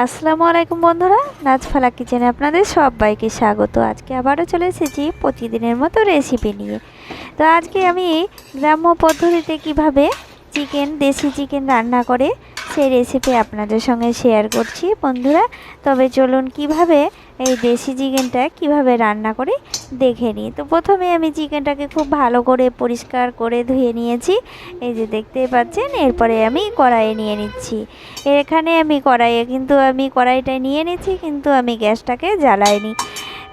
আসসালামু আলাইকুম বন্ধুরা নাচফালা কিচেনে আপনাদের সবাইকে স্বাগত। আজকে আবারও চলে এসেছি প্রতিদিনের মতো রেসিপি নিয়ে। তো আজকে আমি গ্রাম্য পদ্ধতিতে কীভাবে চিকেন, দেশি চিকেন রান্না করে সেই রেসিপি আপনাদের সঙ্গে শেয়ার করছি। বন্ধুরা, তবে চলুন কীভাবে এই দেশি চিকেনটা কীভাবে রান্না করে দেখে নিই। তো প্রথমে আমি চিকেনটাকে খুব ভালো করে পরিষ্কার করে ধুয়ে নিয়েছি। এই যে দেখতেই পাচ্ছেন, এরপরে আমি কড়াইয়ে নিয়ে নিচ্ছি। এখানে আমি কড়াইয়ে কিন্তু আমি কড়াইটা নিয়ে নিচ্ছি, কিন্তু আমি গ্যাসটাকে জ্বালাইনি।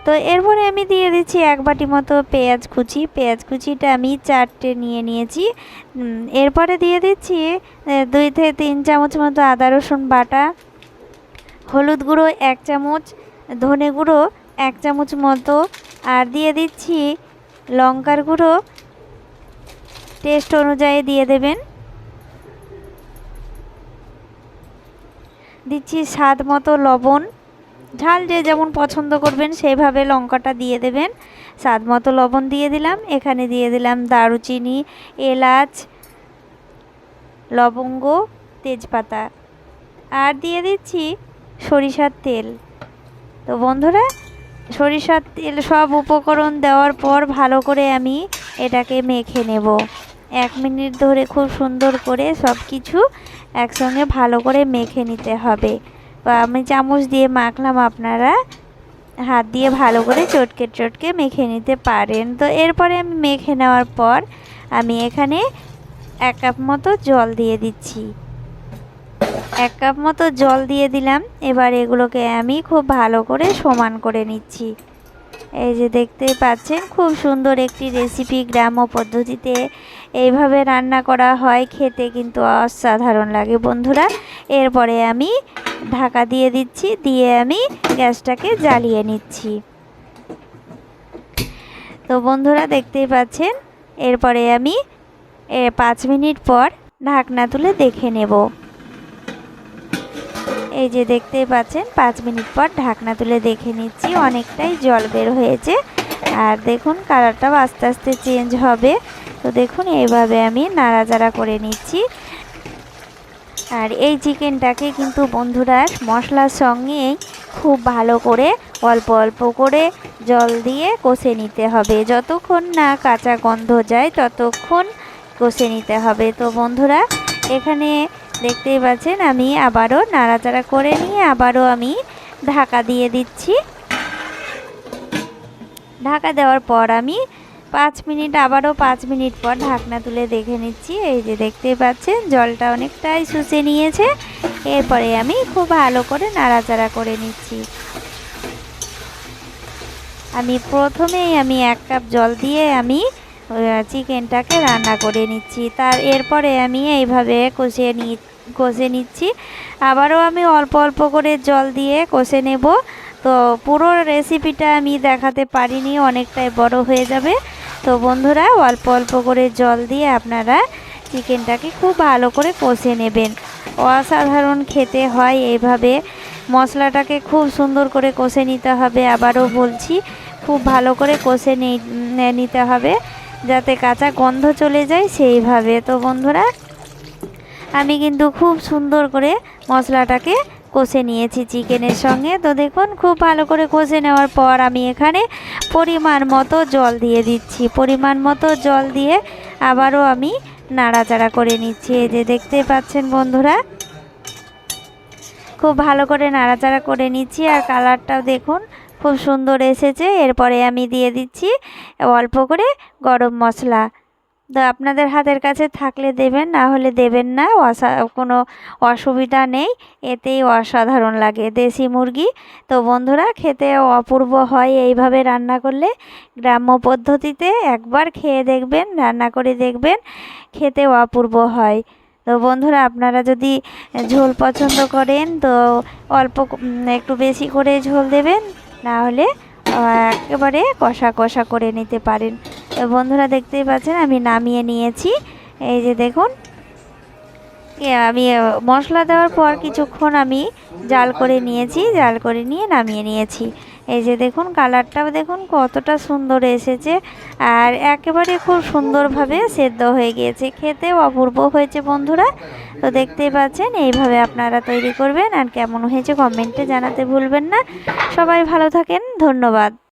তো এরপরে আমি দিয়ে দিচ্ছি এক বাটি মতো পেঁয়াজ কুচি। পেঁয়াজ কুচিটা আমি চারটে নিয়ে নিয়েছি। এরপরে দিয়ে দিচ্ছি দুই থেকে তিন চামচ মতো আদা রসুন বাটা, হলুদ গুঁড়ো এক চামচ ধনে গুঁড়ো, এক চামচ মতো, আর দিয়ে দিচ্ছি লঙ্কার গুঁড়ো। টেস্ট অনুযায়ী দিয়ে দেবেন। দিচ্ছি স্বাদ মতো লবণ। ঝাল যে যেমন পছন্দ করবেন সেইভাবে লঙ্কাটা দিয়ে দেবেন। স্বাদ মতো লবণ দিয়ে দিলাম। এখানে দিয়ে দিলাম দারুচিনি, এলাচ, লবঙ্গ, তেজপাতা। আর দিয়ে দিচ্ছি সরিষার তেল। তো বন্ধুরা সরিষার তেল সব উপকরণ দেওয়ার পর ভালো করে আমি এটাকে মেখে নেব। এক মিনিট ধরে খুব সুন্দর করে সব কিছু একসঙ্গে ভালো করে মেখে নিতে হবে। আমি চামচ দিয়ে মাখলাম, আপনারা হাত দিয়ে ভালো করে চটকে চটকে মেখে নিতে পারেন। তো এরপরে আমি মেখে নেওয়ার পর আমি এখানে এক কাপ মতো জল দিয়ে দিচ্ছি। এক কাপ মতো জল দিয়ে দিলাম। এবার এগুলোকে আমি খুব ভালো করে সমান করে নিচ্ছি। এই যে দেখতেই পাচ্ছেন, খুব সুন্দর একটি রেসিপি গ্রাম্য পদ্ধতিতে এইভাবে রান্না করা হয়। খেতে কিন্তু অসাধারণ লাগে বন্ধুরা। এরপরে আমি ঢাকা দিয়ে দিচ্ছি, দিয়ে আমি গ্যাসটাকে জ্বালিয়ে নিচ্ছি। তো বন্ধুরা, দেখতেই পাচ্ছেন, এরপরে আমি পাঁচ মিনিট পর ঢাকনা তুলে দেখে নেব। এই যে দেখতেই পাচ্ছেন, পাঁচ মিনিট পর ঢাকনা তুলে দেখে নিচ্ছি, অনেকটাই জল বের হয়েছে। আর দেখুন, কালারটাও আস্তে আস্তে চেঞ্জ হবে। তো দেখুন এইভাবে আমি নাড়াচাড়া করে নিচ্ছি। আর এই চিকেনটাকে কিন্তু বন্ধুরা মশলার সঙ্গেই খুব ভালো করে, অল্প অল্প করে জল দিয়ে কষে নিতে হবে। যতক্ষণ না কাঁচা গন্ধ যায়, ততক্ষণ কষে নিতে হবে। তো বন্ধুরা, এখানে দেখতেই পাচ্ছেন, আমি আবারও নাড়াচাড়া করে নিয়ে আবারও আমি ঢাকা দিয়ে দিচ্ছি। ঢাকা দেওয়ার পর আমি পাঁচ মিনিট, আবারও পাঁচ মিনিট পর ঢাকনা তুলে দেখে নিচ্ছি। এই যে দেখতেই পাচ্ছেন, জলটা অনেকটাই শুষে নিয়েছে। এরপরে আমি খুব ভালো করে নাড়াচাড়া করে নিচ্ছি। আমি প্রথমেই আমি এক কাপ জল দিয়ে আমি চিকেনটাকে রান্না করে নিচ্ছি। তার এরপরে আমি এইভাবে কষিয়ে নি, কষে নিচ্ছি। আবারও আমি অল্প অল্প করে জল দিয়ে কষে নেব। তো পুরো রেসিপিটা আমি দেখাতে পারিনি, অনেকটাই বড় হয়ে যাবে। তো বন্ধুরা, অল্প অল্প করে জল দিয়ে আপনারা চিকেনটাকে খুব ভালো করে কষে নেবেন। অসাধারণ খেতে হয় এইভাবে। মশলাটাকে খুব সুন্দর করে কষে নিতে হবে। আবারও বলছি, খুব ভালো করে কষে নিতে হবে। যাতে কাঁচা গন্ধ চলে যায় সেইভাবে। তো বন্ধুরা, আমি কিন্তু খুব সুন্দর করে মশলাটাকে কষে নিয়েছি চিকেনের সঙ্গে। তো দেখুন, খুব ভালো করে কষে নেওয়ার পর আমি এখানে পরিমাণ মতো জল দিয়ে দিচ্ছি। পরিমাণ মতো জল দিয়ে আবারও আমি নাড়াচাড়া করে নিচ্ছি। এই যে দেখতে পাচ্ছেন বন্ধুরা, খুব ভালো করে নাড়াচাড়া করে নিচ্ছি। আর কালারটাও দেখুন খুব সুন্দর এসেছে। এরপরে আমি দিয়ে দিচ্ছি অল্প করে গরম মশলা। তো আপনাদের হাতের কাছে থাকলে দেবেন, না হলে দেবেন না, অসা, কোনো অসুবিধা নেই। এতেই অসাধারণ লাগে দেশি মুরগি। তো বন্ধুরা, খেতে অপূর্ব হয় এইভাবে রান্না করলে। গ্রাম্য পদ্ধতিতে একবার খেয়ে দেখবেন, রান্না করে দেখবেন, খেতে অপূর্ব হয়। তো বন্ধুরা, আপনারা যদি ঝোল পছন্দ করেন, তো অল্প একটু বেশি করে ঝোল দেবেন। না হলে একেবারে কষা কষা করে নিতে পারেন। বন্ধুরা দেখতেই পাচ্ছেন, আমি নামিয়ে নিয়েছি। এই যে দেখুন আমি মশলা দেওয়ার পর কিছুক্ষণ আমি জাল করে নিয়েছি, জাল করে নিয়ে নামিয়ে নিয়েছি। এই যে দেখুন, কালারটাও দেখুন, কতটা সুন্দর এসেছে। আর একেবারে খুব সুন্দরভাবে সেদ্ধ হয়ে গিয়েছে। খেতেও অপূর্ব হয়েছে বন্ধুরা। তো দেখতেই পাচ্ছেন, এইভাবে আপনারা তৈরি করবেন। আর কেমন হয়েছে কমেন্টে জানাতে ভুলবেন না। সবাই ভালো থাকেন, ধন্যবাদ।